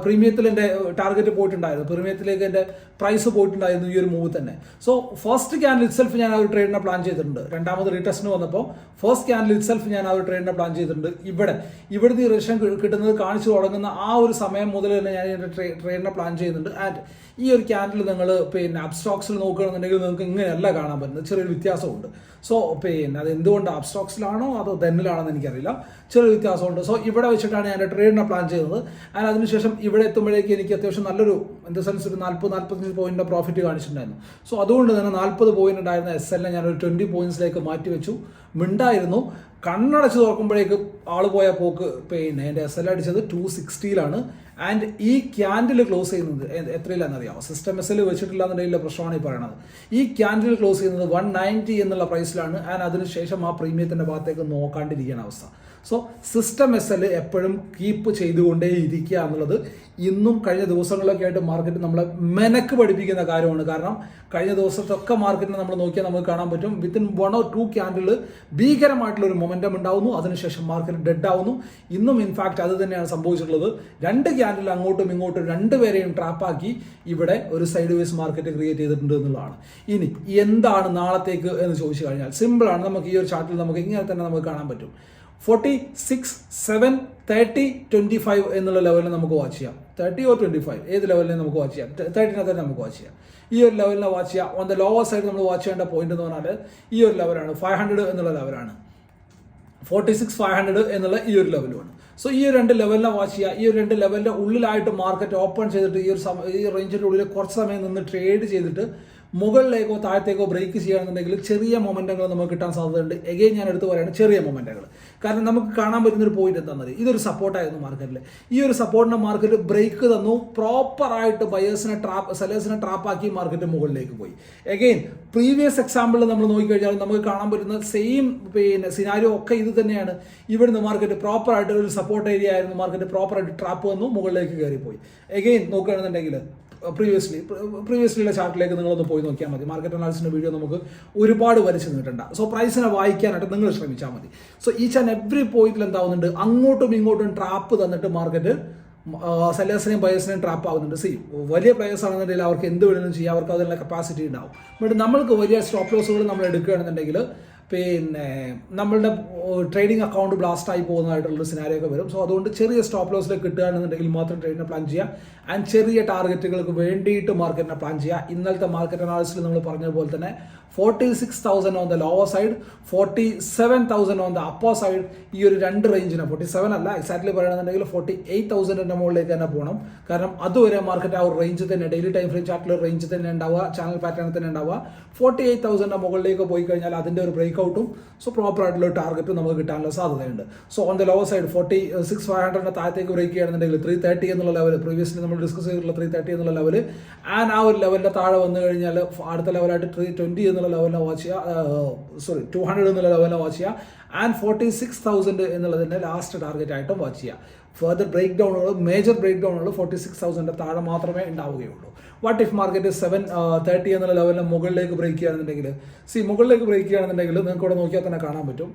പ്രീമിയത്തിൽ എന്റെ ടാർഗറ്റ് പോയിട്ടുണ്ടായിരുന്നു. പ്രീമിയത്തിലേക്ക് എന്റെ പ്രൈസ് പോയിട്ടുണ്ടായിരുന്നു ഈ ഒരു മൂവ് തന്നെ. സോ ഫസ്റ്റ് ക്യാൻഡിൽ ഇറ്റ്സെൽഫ് ഞാൻ ആ ഒരു ട്രേഡിനെ പ്ലാൻ ചെയ്തിട്ടുണ്ട്. രണ്ടാമത് റീടെസ്റ്റിന് വന്നപ്പോൾ ഫസ്റ്റ് ക്യാൻഡിൽ ഇറ്റ്സെൽഫ് ഞാൻ ആ ഒരു ട്രേഡിനെ പ്ലാൻ ചെയ്തിട്ടുണ്ട്. ഇവിടെ ഇവിടുന്ന് ഈ റേഷൻ കിട്ടുന്നത് കാണിച്ചു തുടങ്ങുന്ന ആ ഒരു സമയം മുതൽ തന്നെ ഞാൻ എന്റെ ട്രേഡിനെ പ്ലാൻ ചെയ്യുന്നുണ്ട്. ആൻഡ് ഈ ഒരു ക്യാൻഡിൽ നിങ്ങൾ പിന്നെ അബ്സ്ട്രോക്സിൽ നോക്കുകയാണെന്നുണ്ടെങ്കിൽ നിങ്ങൾക്ക് ഇങ്ങനെയല്ല കാണാൻ പറ്റുന്നത്. ചെറിയൊരു വ്യത്യാസമുണ്ട്. സോ പിന്നെ അത് എന്തുകൊണ്ട് അബ്സ്ട്രോക്സിലാണോ അതോ ദെന്നിലാണെന്ന് എനിക്കറിയില്ല. ചെറിയൊരു വ്യത്യാസമുണ്ട്. സോ ഇവിടെ വെച്ചിട്ടാണ് ഞാൻ ട്രേഡിനെ പ്ലാൻ ചെയ്തത് ആൻഡ് അതിനുശേഷം ഇവിടെ എത്തുമ്പോഴേക്ക് എനിക്ക് അത്യാവശ്യം നല്ലൊരു ഇൻ ദ സെൻസ് ഒരു നാൽപ്പത് നാൽപ്പത്തഞ്ച് പോയിന്റിന്റെ പ്രോഫിറ്റ് കാണിച്ചിട്ടുണ്ടായിരുന്നു. സോ അതുകൊണ്ട് തന്നെ നാൽപ്പത് പോയിന്റ് ഉണ്ടായിരുന്ന എസ് എല്ലിനെ ഞാൻ ഒരു ട്വന്റി പോയിന്റ്സിലേക്ക് മാറ്റി വെച്ചു. മിണ്ടായിരുന്നു. കണ്ണടച്ച് തുറക്കുമ്പോഴേക്ക് ആൾ പോയ പോക്ക് പിന്നെ എന്റെ എസ് എൽ അടിച്ചത് ടു സിക്സ്റ്റിയിലാണ് ആൻഡ് ഈ ക്യാൻഡിൽ ക്ലോസ് ചെയ്യുന്നത് എത്രയിലാണെന്നറിയാമോ? സിസ്റ്റം എസ് എൽ വെച്ചിട്ടില്ല എന്നുണ്ടെങ്കിൽ പ്രശ്നമാണ് ഈ പറയുന്നത് ഈ ക്യാൻഡിൽ ക്ലോസ് ചെയ്യുന്നത് വൺ നയന്റി എന്നുള്ള പ്രൈസിലാണ് ആൻഡ് അതിനുശേഷം ആ പ്രീമിയത്തിന്റെ ഭാഗത്തേക്ക് നോക്കാണ്ടിരിക്കുന്ന അവസ്ഥ. സോ സിസ്റ്റം എസ് എൽ എപ്പോഴും കീപ്പ് ചെയ്തുകൊണ്ടേ ഇരിക്കുക എന്നുള്ളത് ഇന്നും കഴിഞ്ഞ ദിവസങ്ങളിലൊക്കെ ആയിട്ട് മാർക്കറ്റ് നമ്മളെ മെനക്ക് പഠിപ്പിക്കുന്ന കാര്യമാണ്. കാരണം കഴിഞ്ഞ ദിവസത്തൊക്കെ മാർക്കറ്റിനെ നമ്മൾ നോക്കിയാൽ നമുക്ക് കാണാൻ പറ്റും. Within one or two candle ഭീകരമായിട്ടുള്ള ഒരു മൊമെന്റം ഉണ്ടാവുന്നു. അതിനുശേഷം മാർക്കറ്റ് ഡെഡ് ആവുന്നു. ഇന്നും ഇൻഫാക്റ്റ് അത് തന്നെയാണ് സംഭവിച്ചിട്ടുള്ളത്. രണ്ട് ക്യാൻഡിൽ അങ്ങോട്ടും ഇങ്ങോട്ടും രണ്ട് രണ്ടുപേരെയും ട്രാപ്പാക്കി ഇവിടെ ഒരു സൈഡ് വേസ് മാർക്കറ്റ് ക്രിയേറ്റ് ചെയ്തിട്ടുണ്ട് എന്നുള്ളതാണ്. ഇനി എന്താണ് നാളത്തേക്ക് എന്ന് ചോദിച്ചു കഴിഞ്ഞാൽ സിമ്പിളാണ് നമുക്ക് ഈ ഒരു ചാർട്ടിൽ നമുക്ക് ഇങ്ങനെ തന്നെ നമുക്ക് കാണാൻ പറ്റും. Forty six seven thirty twenty five എന്നുള്ള ലെവലിൽ നമുക്ക് വാച്ച് ചെയ്യാം. തേർട്ടി ഓർ ട്വന്റി ഫൈവ് ഏത് ലെവലിൽ നമുക്ക് വാച്ച് ചെയ്യാം? തേർട്ടിനകത്ത് തന്നെ നമുക്ക് വാച്ച് ചെയ്യാം. ഈ ഒരു ലെവലിൽ വാച്ച് ചെയ്യാം. ഓൺ ദ ലോവർ സൈഡ് നമ്മൾ വാച്ച് ചെയ്യേണ്ട പോയിന്റ് എന്ന് പറഞ്ഞാൽ ഈ ഒരു ലെവലാണ് ഫൈവ് ഹൺഡ്രഡ് എന്നുള്ള ലെവലാണ് ഫോർട്ടി സിക്സ് ഫൈവ് ഹൺഡ്രഡ് എന്നുള്ള ഈ ഒരു ലെവലുമാണ് സോ ഈ രണ്ട് ലെവലിനെ വാച്ച് ചെയ്യുക. ഈ ഒരു രണ്ട് ലെവലിന്റെ ഉള്ളിലായിട്ട് മാർക്കറ്റ് ഓപ്പൺ ചെയ്തിട്ട് ഈ ഒരു സമ ഈ റേഞ്ചിന്റെ ഉള്ളിൽ കുറച്ച് സമയം നിന്ന് ട്രേഡ് ചെയ്തിട്ട് മുകളിലേക്കോ താഴത്തേക്കോ ബ്രേക്ക് ചെയ്യുകയാണെന്നുണ്ടെങ്കിൽ ചെറിയ മൊമെന്റങ്ങൾ നമുക്ക് കിട്ടാൻ സാധ്യതയുണ്ട്. എഗെയിൻ ഞാൻ എടുത്ത് പറയുന്നത് ചെറിയ മൊമെന്റുകൾ കാരണം നമുക്ക് കാണാൻ പറ്റുന്ന ഒരു പോയിന്റ് എന്താണെന്നത് ഇതൊരു സപ്പോർട്ടായിരുന്നു മാർക്കറ്റിൽ ഈ ഒരു സപ്പോർട്ടിന്റെ മാർക്കറ്റ് ബ്രേക്ക് തന്നു. പ്രോപ്പറായിട്ട് ബയേഴ്സിനെ ട്രാപ്പ് സെലേഴ്സിനെ ട്രാപ്പാക്കി മാർക്കറ്റ് മുകളിലേക്ക് പോയി. എഗെയിൻ പ്രീവിയസ് എക്സാമ്പിളിൽ നമ്മൾ നോക്കിക്കഴിഞ്ഞാൽ നമുക്ക് കാണാൻ പറ്റുന്ന സെയിം പിന്നെ സിനാരിയോ ഒക്കെ ഇത് തന്നെയാണ്. ഇവിടുന്ന് മാർക്കറ്റ് പ്രോപ്പറായിട്ട് ഒരു സപ്പോർട്ട് ഏരിയ ആയിരുന്നു. മാർക്കറ്റ് പ്രോപ്പറായിട്ട് ട്രാപ്പ് വന്നു. മുകളിലേക്ക് കയറിപ്പോയി. എഗെയിൻ നോക്കുകയാണെന്നുണ്ടെങ്കിൽ പ്രീവിയസ്ലി പ്രീവിയസ്ലിയുള്ള ചാർട്ടിലേക്ക് നിങ്ങളൊന്ന് പോയി നോക്കിയാൽ മതി. മാർക്കറ്റ് അനാലിസിന്റെ വീഡിയോ നമുക്ക് ഒരുപാട് വരച്ച് നിന്നിട്ടുണ്ട് സോ പ്രൈസിനെ വായിക്കാനായിട്ട് നിങ്ങൾ ശ്രമിച്ചാൽ മതി. സോ ഈച്ച് ആൻഡ് എവറി പോയിന്റിൽ എന്താവുന്നുണ്ട്? അങ്ങോട്ടും ഇങ്ങോട്ടും ട്രാപ്പ് തന്നിട്ട് മാർക്കറ്റ് സെല്ലേഴ്സിനെയും ബയേഴ്സിനെയും ട്രാപ്പ് ആവുന്നുണ്ട്. സി വലിയ പ്ലേയേഴ്സ് ആണെന്നുണ്ടെങ്കിൽ അവർക്ക് എന്ത് വേണമെങ്കിലും ചെയ്യാം. അവർക്ക് അതിനുള്ള കപ്പാസിറ്റി ഉണ്ടാവും. ബട്ട് നമ്മൾക്ക് വലിയ സ്റ്റോപ്പ് ലോസുകൾ നമ്മൾ എടുക്കുകയാണെന്നുണ്ടെങ്കിൽ പിന്നെ നമ്മളുടെ ട്രേഡിംഗ് അക്കൗണ്ട് ബ്ലാസ്റ്റ് ആയി പോകുന്നതായിട്ടുള്ള സിനാരിയോ ഒക്കെ വരും. സോ അതുകൊണ്ട് ചെറിയ സ്റ്റോപ്പ് ലോസിൽ കിട്ടുകയാണെന്നുണ്ടെങ്കിൽ മാത്രം ട്രേഡിനെ പ്ലാൻ ചെയ്യുക. ആൻഡ് ചെറിയ ടാർഗറ്റുകൾക്ക് വേണ്ടിയിട്ട് മാർക്കറ്റിനെ പ്ലാൻ ചെയ്യുക. ഇന്നലത്തെ മാർക്കറ്റ് അനാലിസിൽ നമ്മൾ പറഞ്ഞ പോലെ തന്നെ forty six thousand on the lower side forty seven thousand on the upper side ഈ ഒരു രണ്ട് റേഞ്ചിനെ ഫോർട്ടി സെവൻ അല്ല എക്സാക്ട്ലി പറയുകയാണെന്നുണ്ടെങ്കിൽ ഫോർട്ടി എയ്റ്റ് തൗസൻഡിന്റെ മുകളിലേക്ക് തന്നെ പോകണം. കാരണം അതുവരെ മാർക്കറ്റ് ആ ഒരു റേഞ്ച് തന്നെ ഡെയിലി ടൈം ഫ്രെയിം ചാർട്ടിൽ റേഞ്ച് തന്നെ ഉണ്ടാവുക ചാനൽ പാറ്റേൺ തന്നെ ഉണ്ടാവുക. ഫോർട്ടി എയ്റ്റ് തൗസൻഡിന്റെ മുകളിലേക്ക് പോയി കഴിഞ്ഞാൽ അതിന്റെ ഒരു ബ്രേക്ക് ഔട്ടും സോ പ്രോപ്പർ ആയിട്ടുള്ള ടാർഗറ്റും നമുക്ക് കിട്ടാനുള്ള സാധ്യതയുണ്ട്. So on the lower side forty six five ഹൺഡ്രഡിന്റെ താഴത്തേക്ക് ബ്രേക്ക് ചെയ്യുകയാണെന്നുണ്ടെങ്കിൽ ത്രീ തേർട്ടി എന്നുള്ള ലെവൽ പ്രീവിയസ്ലി നമ്മൾ ഡിസ്കസ് ചെയ്തിട്ടുള്ള ത്രീ തേർട്ടി എന്നുള്ള ലെവൽ ആൻഡ് ആ ഒരു ലെവലിന്റെ താഴെ വന്നു കഴിഞ്ഞാൽ അടുത്ത ലെവലായിട്ട് ത്രീ ട്വന്റി എന്നുള്ള ലെവലിനെ വാച്ച് ചെയ്യുക സോറി ടു ഹൺഡ്രഡ് എന്നുള്ള ലെവലിനെ വാച്ച് ചെയ്യുക ആൻഡ് ഫോർട്ടി സിക്സ് തൗസൻഡ് എന്നുള്ളതിന്റെ ലാസ്റ്റ് ടാർഗറ്റ് ആയിട്ടും വാച്ച് ചെയ്യുക. ഫർദർ ബ്രേക്ക് ഡൗണുകൾ മേജർ ബ്രേക്ക് ഡൗണുകൾ ഫോർട്ടി സിക്സ് തൗസൻഡ് താഴെ മാത്രമേ ഉണ്ടാവുകയുള്ളൂ. What if market seven thirty എന്നുള്ള ലെവലിന് മുകളിലേക്ക് ബ്രേക്ക് ചെയ്യുകയാണെന്നുണ്ടെങ്കിൽ? സി മുകളിലേക്ക് ബ്രേക്ക് ചെയ്യുകയാണെന്നുണ്ടെങ്കിൽ നിങ്ങൾക്ക് ഇവിടെ നോക്കിയാൽ തന്നെ കാണാൻ പറ്റും.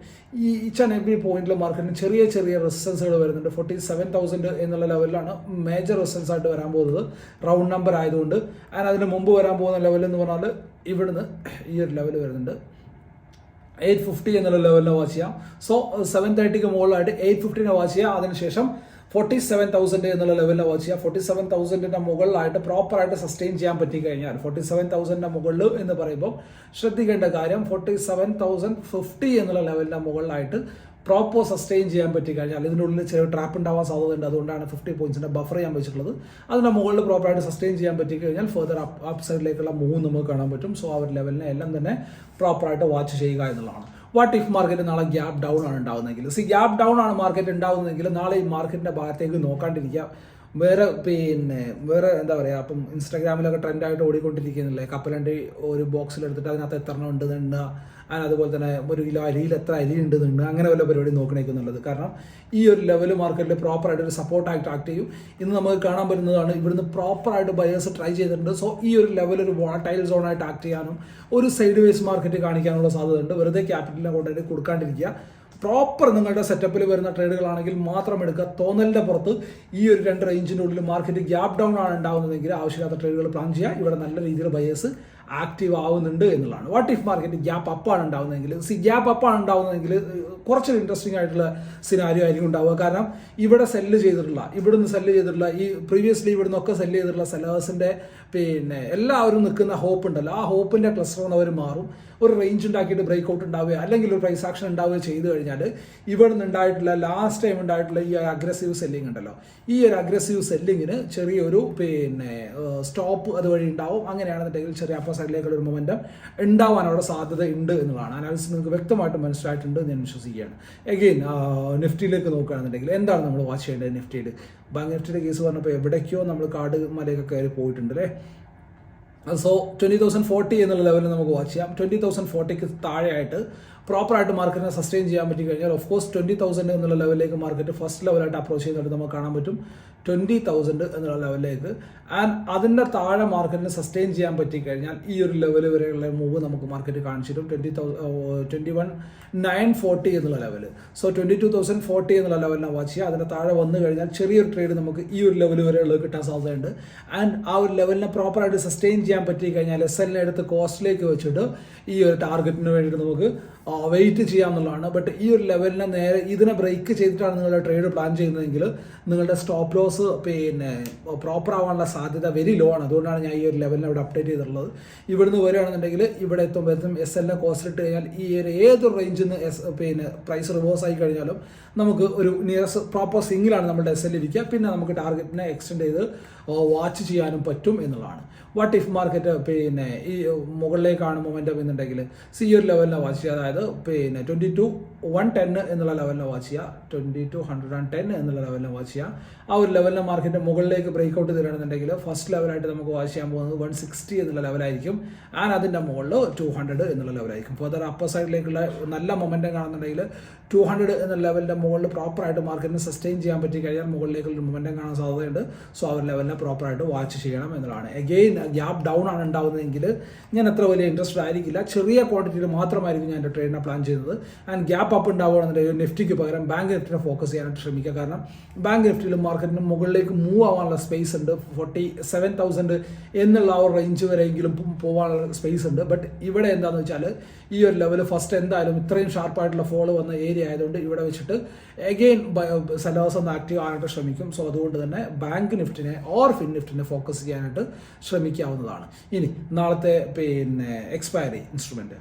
ഈ ഈച്ച് ആൻഡ് എവറി പോയിന്റിൽ മാർക്കറ്റിന് ചെറിയ ചെറിയ റെസിസ്റ്റൻസുകൾ വരുന്നുണ്ട്. ഫോർട്ടി സെവൻ തൗസൻഡ് എന്നുള്ള ലെവലിലാണ് മേജർ റെസിസ്റ്റൻസ് ആയിട്ട് വരാൻ പോകുന്നത്. റൗണ്ട് നമ്പർ ആയതുകൊണ്ട്. ആൻഡ് അതിന് മുമ്പ് വരാൻ പോകുന്ന ലെവൽ എന്ന് പറഞ്ഞാൽ ഇവിടുന്ന് ഈ ഒരു ലെവൽ വരുന്നുണ്ട്. എയ്റ്റ് ഫിഫ്റ്റി എന്നുള്ള ലെവലിനെ വാച്ച് ചെയ്യാം. സോ സെവൻ തേർട്ടിക്ക് മുകളിലായിട്ട് എയ്റ്റ് ഫിഫ്റ്റീനെ വാച്ച് ചെയ്യുക. അതിനുശേഷം ഫോർട്ടി സെവൻ തൗസൻഡ് എന്നുള്ള ലെവലിൽ വാച്ച് ചെയ്യുക. ഫോർട്ടി സെവൻ തൗസൻഡിന്റെ മുകളിലായിട്ട് പ്രോപ്പറായിട്ട് സസ്റ്റെയിൻ ചെയ്യാൻ പറ്റി കഴിഞ്ഞാൽ ഫോർട്ടി സെവൻ തൗസൻഡിന്റെ മുകളിൽ എന്ന് പറയുമ്പോൾ ശ്രദ്ധിക്കേണ്ട കാര്യം ഫോർട്ടി സെവൻ തൗസൻഡ് ഫിഫ്റ്റി എന്നുള്ള ലെവലിന്റെ മുകളിലായിട്ട് പ്രോപ്പർ സസ്റ്റെയിൻ ചെയ്യാൻ പറ്റി കഴിഞ്ഞാൽ ഉള്ളിൽ ചെറിയ ട്രാപ്പ് ഉണ്ടാവാൻ സാധ്യതയുണ്ട്. അതുകൊണ്ടാണ് ഫിഫ്റ്റി പോയിന്റ്സിന്റെ ബഫർ ചെയ്യാൻ വെച്ചിട്ടുള്ളത്. അതിന്റെ മുകളിൽ പ്രോപ്പറായിട്ട് സസ്റ്റെയിൻ ചെയ്യാൻ പറ്റി കഴിഞ്ഞാൽ ഫെർദർ അപ്പ് അപ്പ് സൈഡിലേക്കുള്ള മൂവ് നമുക്ക് കാണാൻ പറ്റും. സോ ആ ഒരു ലെവലിനെ എല്ലാം തന്നെ പ്രോപ്പറായിട്ട് വാച്ച് ചെയ്യുക എന്നുള്ളതാണ്. വാട്ട് ഇഫ് മാർക്കറ്റ് നാളെ ഗ്യാപ് ഡൗൺ ആണ് ഉണ്ടാവുന്നതെങ്കിൽ? സി ഗ്യാപ് ഡൗൺ ആണ് മാർക്കറ്റ് ഉണ്ടാവുന്നതെങ്കിൽ നാളെ ഈ മാർക്കറ്റിന്റെ ഭാഗത്തേക്ക് നോക്കാണ്ടിരിക്കുക. വേറെ പിന്നെ വേറെ എന്താ പറയുക അപ്പം ഇൻസ്റ്റാഗ്രാമിലൊക്കെ ട്രെൻഡായിട്ട് ഓടിക്കൊണ്ടിരിക്കുന്നില്ലേ? കപ്പലണ്ടി ഒരു ബോക്സിൽ എടുത്തിട്ട് അതിനകത്ത് എത്ര എണ്ണം ഉണ്ട് അതിന് അതുപോലെ തന്നെ ഒരു കിലോ അരിയിൽ എത്ര അരി ഉണ്ട് എണ്ണുക അങ്ങനെ വല്ല പരിപാടി നോക്കണേക്കുന്നുള്ളത്. കാരണം ഈ ഒരു ലെവൽ മാർക്കറ്റിൽ പ്രോപ്പറായിട്ട് ഒരു സപ്പോർട്ടായിട്ട് ആക്ട് ചെയ്യും. ഇന്ന് നമുക്ക് കാണാൻ പറ്റുന്നതാണ് ഇവിടുന്ന് പ്രോപ്പറായിട്ട് ബയേഴ്സ് ട്രൈ ചെയ്തിട്ടുണ്ട്. സോ ഈ ഒരു ലെവൽ ഒരു വോളറ്റൈൽ സോണായിട്ട് ആക്ട് ചെയ്യാനും ഒരു സൈഡ് വേസ് മാർക്കറ്റ് കാണിക്കാനുള്ള സാധ്യതയുണ്ട്. വെറുതെ ക്യാപിറ്റലിനെ കൊണ്ടുപോയിട്ട് കൊടുക്കാണ്ടിരിക്കുക. പ്രോപ്പർ നിങ്ങളുടെ സെറ്റപ്പിൽ വരുന്ന ട്രേഡുകളാണെങ്കിൽ മാത്രം എടുക്കുക. തോന്നലിന്റെ പുറത്ത് ഈ ഒരു രണ്ട് റേഞ്ചിന്റെ ഉള്ളിൽ മാർക്കറ്റ് ഗ്യാപ് ഡൗൺ ആണ് ഉണ്ടാകുന്നതെങ്കിൽ ആവശ്യമില്ലാത്ത ട്രേഡുകൾ പ്ലാൻ ചെയ്യുക. ഇവിടെ നല്ല രീതിയിൽ ബയേഴ്സ് ആക്റ്റീവ് ആവുന്നുണ്ട് എന്നുള്ളതാണ്. വാട്ട് ഇഫ് മാർക്കറ്റ് ഗ്യാപ്പ് അപ്പാണ് ഉണ്ടാകുന്നതെങ്കിൽ സി ഗ്യാപ്പ് അപ്പാണ് ഉണ്ടാകുന്നതെങ്കിൽ കുറച്ചൊരു ഇൻട്രസ്റ്റിംഗ് ആയിട്ടുള്ള സിനാരിയോ ആയിരിക്കും ഉണ്ടാവുക. കാരണം ഇവിടെ സെല്ല് ചെയ്തിട്ടുള്ള ഇവിടുന്ന് സെല്ല് ചെയ്തിട്ടുള്ള ഈ പ്രീവിയസ്ലി ഇവിടുന്നൊക്കെ സെല്ല് ചെയ്തിട്ടുള്ള സെല്ലേഴ്സിന്റെ പിന്നെ എല്ലാവരും നിൽക്കുന്ന ഹോപ്പ് ഉണ്ടല്ലോ ആ ഹോപ്പിന്റെ ക്ലസ്റ്റർ അവർ മാറും. ഒരു റേഞ്ച് ഉണ്ടാക്കിയിട്ട് ബ്രേക്ക് ഔട്ട് ഉണ്ടാവുക അല്ലെങ്കിൽ ഒരു പ്രൈസ് ആക്ഷൻ ഉണ്ടാവുക ചെയ്തു കഴിഞ്ഞാൽ ഇവിടെ നിന്ന് ഉണ്ടായിട്ടുള്ള ലാസ്റ്റ് ടൈം ഉണ്ടായിട്ടുള്ള ഈ അഗ്രസീവ് സെല്ലിംഗ് ഉണ്ടല്ലോ. ഈ ഒരു അഗ്രസീവ് സെല്ലിങ്ങിന് ചെറിയൊരു പിന്നെ സ്റ്റോപ്പ് അതുവഴി ഉണ്ടാവും. അങ്ങനെയാണെന്നുണ്ടെങ്കിൽ ചെറിയ അപ്പർ സൈഡിലേക്കുള്ള ഒരു മൊമെന്റം ഉണ്ടാവാനുള്ള സാധ്യത ഉണ്ട് എന്നുള്ളതാണ് അനാലിസിസ് നിങ്ങൾക്ക് വ്യക്തമായിട്ട് മനസ്സിലായിട്ടുണ്ട് എന്ന് ഞാൻ വിശ്വസിക്കുകയാണ്. എഗെയിൻ നിഫ്റ്റിയിലേക്ക് നോക്കുകയാണെന്നുണ്ടെങ്കിൽ എന്താണ് നമ്മൾ വാച്ച് ചെയ്യേണ്ടത് നിഫ്റ്റിയിൽ ബാങ്ക് കേസ് പറഞ്ഞപ്പോൾ എവിടേക്കോ നമ്മൾ കാട് മലയൊക്കെ കയറി പോയിട്ടുണ്ട് അല്ലേ സോ ട്വന്റി തൗസൻഡ് ഫോർട്ടി എന്നുള്ള ലെവലിൽ നമുക്ക് വാച്ച് ചെയ്യാം. ട്വന്റി തൗസൻഡ് ഫോർട്ടിക്ക് താഴെയായിട്ട് പ്രോപ്പറായിട്ട് മാർക്കറ്റിനെ സസ്റ്റെയിൻ ചെയ്യാൻ പറ്റി കഴിഞ്ഞാൽ ഓഫ് കോഴ്സ് ട്വന്റി തൗസൻഡ് എന്നുള്ള ലെവലിലേക്ക് മാർക്കറ്റ് ഫസ്റ്റ് ലെവലായിട്ട് അപ്രോച്ച് ചെയ്യുന്നതായിട്ട് നമുക്ക് കാണാൻ പറ്റും. ട്വന്റി തൗസൻഡ് എന്നുള്ള ലെവലിലേക്ക് ആൻഡ് അതിന്റെ താഴെ മാർക്കറ്റിനെ സസ്റ്റെയിൻ ചെയ്യാൻ പറ്റി കഴിഞ്ഞാൽ ഈ ഒരു ലെവൽ വരെയുള്ള മൂവ് നമുക്ക് market കാണിച്ചിട്ടും twenty twenty one nine forty എന്നുള്ള level so twenty two thousand forty എന്നുള്ള ലെവലിനെ വാച്ച് ചെയ്യുക. അതിന്റെ താഴെ വന്നു കഴിഞ്ഞാൽ ചെറിയൊരു ട്രേഡ് നമുക്ക് ഈ ഒരു ലെവൽ വരെയുള്ളത് കിട്ടാൻ സാധ്യതയുണ്ട്. ആൻഡ് ആ ഒരു ലെവലിനെ പ്രോപ്പറായിട്ട് സസ്റ്റെയിൻ ചെയ്യാൻ പറ്റി കഴിഞ്ഞാൽ എസ് എല്ലിനെ എടുത്ത് കോസ്റ്റിലേക്ക് വെച്ചിട്ട് ഈ ഒരു ടാർഗറ്റിന് വേണ്ടിയിട്ട് നമുക്ക് വെയിറ്റ് ചെയ്യാമെന്നുള്ളതാണ് ബട്ട് ഈ ഒരു ലെവലിനെ നേരെ ഇതിനെ ബ്രേക്ക് ചെയ്തിട്ടാണ് നിങ്ങളുടെ ട്രേഡ് പ്ലാൻ ചെയ്യുന്നതെങ്കിൽ നിങ്ങളുടെ സ്റ്റോപ്പ് ലോസ് പിന്നെ പ്രോപ്പർ ആവാനുള്ള സാധ്യത വെരി ലോ ആണ്. അതുകൊണ്ടാണ് ഞാൻ ഈ ഒരു ലെവലിനെ ഇവിടെ അപ്ഡേറ്റ് ചെയ്തിട്ടുള്ളത്. ഇവിടുന്ന് വരികയാണെന്നുണ്ടെങ്കിൽ ഇവിടെ എത്തുമ്പോഴത്തും എസ് എല്ലിനെ കോസ്റ്റ് കഴിഞ്ഞാൽ ഈ ഒരു ഏതൊരു റേഞ്ചിൽ നിന്ന് എസ് പിന്നെ പ്രൈസ് റിവേഴ്സ് ആയി കഴിഞ്ഞാലും നമുക്ക് ഒരു നിയർസ് പ്രോപ്പർ സിംഗിലാണ് നമ്മുടെ എസ് എൽ ഇരിക്കുക. പിന്നെ നമുക്ക് ടാർഗറ്റിനെ എക്സ്റ്റെൻഡ് ചെയ്ത് വാച്ച് ചെയ്യാനും പറ്റും എന്നുള്ളതാണ്. വാട്ട് ഇഫ് മാർക്കറ്റ് പിന്നെ ഈ മുകളിലേക്കാണ് മൊമെന്റം എന്നുണ്ടെങ്കിൽ സി ഒരു ലെവലിനെ വാച്ച് ചെയ്യുക. അതായത് പിന്നെ ട്വന്റി ടു വൺ ടെൻ എന്നുള്ള ലെവലിനെ വാച്ച് ചെയ്യുക. Twenty two hundred and ten എന്നുള്ള ലെവലിനെ വാച്ച് ചെയ്യുക. ആ ഒരു ലെവലിനെ മാർക്കറ്റിന്റെ മുകളിലേക്ക് ബ്രേക്ക് ഔട്ട് തരികയാണെന്നുണ്ടെങ്കിൽ ഫസ്റ്റ് ലെവലായിട്ട് നമുക്ക് വാച്ച് ചെയ്യാൻ പോകുന്നത് വൺ സിക്സ്റ്റി എന്നുള്ള ലെവലായിരിക്കും ആൻഡ് അതിന്റെ മുകളിൽ ടു ഹൺഡ്രഡ് എന്നുള്ള ലെവലായിരിക്കും അതൊരു അപ്പർ സൈഡിലേക്കുള്ള നല്ല മൊമെന്റം കാണുന്നുണ്ടെങ്കിൽ ടു ഹൺഡ്രഡ് എന്ന ലെവലിന്റെ മുകളിൽ പ്രോപ്പറായിട്ട് മാർക്കറ്റിനെ സസ്റ്റെയിൻ ചെയ്യാൻ പറ്റി കഴിഞ്ഞാൽ മുകളിലേക്കുള്ള മൊമെന്റം കാണാൻ സാധ്യതയുണ്ട്. സോ ആ ഒരു ലെവലിനെ പ്രോപ്പറായിട്ട് വാച്ച് ചെയ്യണം എന്നുള്ളതാണ്. എഗെയിൻ ഗ്യാപ്പ് ഡൗൺ ആണ് ഉണ്ടാകുന്നതെങ്കിൽ ഞാൻ അത്ര വലിയ ഇൻട്രസ്റ്റ് ആയിരിക്കില്ല. ചെറിയ ക്വാണ്ടിറ്റിയിൽ മാത്രമായിരിക്കും ഞാൻ എന്റെ ട്രേഡിനെ പ്ലാൻ ചെയ്യുന്നത്. ആൻഡ് ഗ്യാപ്പ് അപ്പ് ഉണ്ടാവുകയാണെന്നുണ്ടെങ്കിൽ നിഫ്റ്റിക്ക് പകരം ബാങ്ക് നിഫ്റ്റിനെ ഫോക്കസ് ചെയ്യാനായിട്ട് ശ്രമിക്കുക. കാരണം ബാങ്ക് നിഫ്റ്റിയിൽ മാർക്കറ്റിന് മുകളിലേക്ക് മൂവ് ആവാനുള്ള സ്പേസ് ഉണ്ട്. ഫോർട്ടി സെവൻ തൗസൻഡ് എന്നുള്ള ആ ഒരു റേഞ്ച് വരെയെങ്കിലും പോകാനുള്ള സ്പേസ് ഉണ്ട്. ബട്ട് ഇവിടെ എന്താണെന്ന് വെച്ചാൽ ഈ ഒരു ലെവൽ ഫസ്റ്റ് എന്തായാലും ഇത്രയും ഷാർപ്പായിട്ടുള്ള ഫോൾ വന്ന ഏരിയ ആയതുകൊണ്ട് ഇവിടെ വെച്ചിട്ട് എഗെയിൻ സെലേഴ്സ് ഒന്ന് ആക്റ്റീവ് ആകാനായിട്ട് ശ്രമിക്കും. സോ അതുകൊണ്ട് തന്നെ ബാങ്ക് നിഫ്റ്റിനെ ഓർ ഫിൻ നിഫ്റ്റിനെ ഫോക്കസ് ചെയ്യാനായിട്ട് ശ്രമിക്കാവുന്നതാണ് ഇനി നാളത്തെ പിന്നെ എക്സ്പയറി ഇൻസ്ട്രുമെന്റ്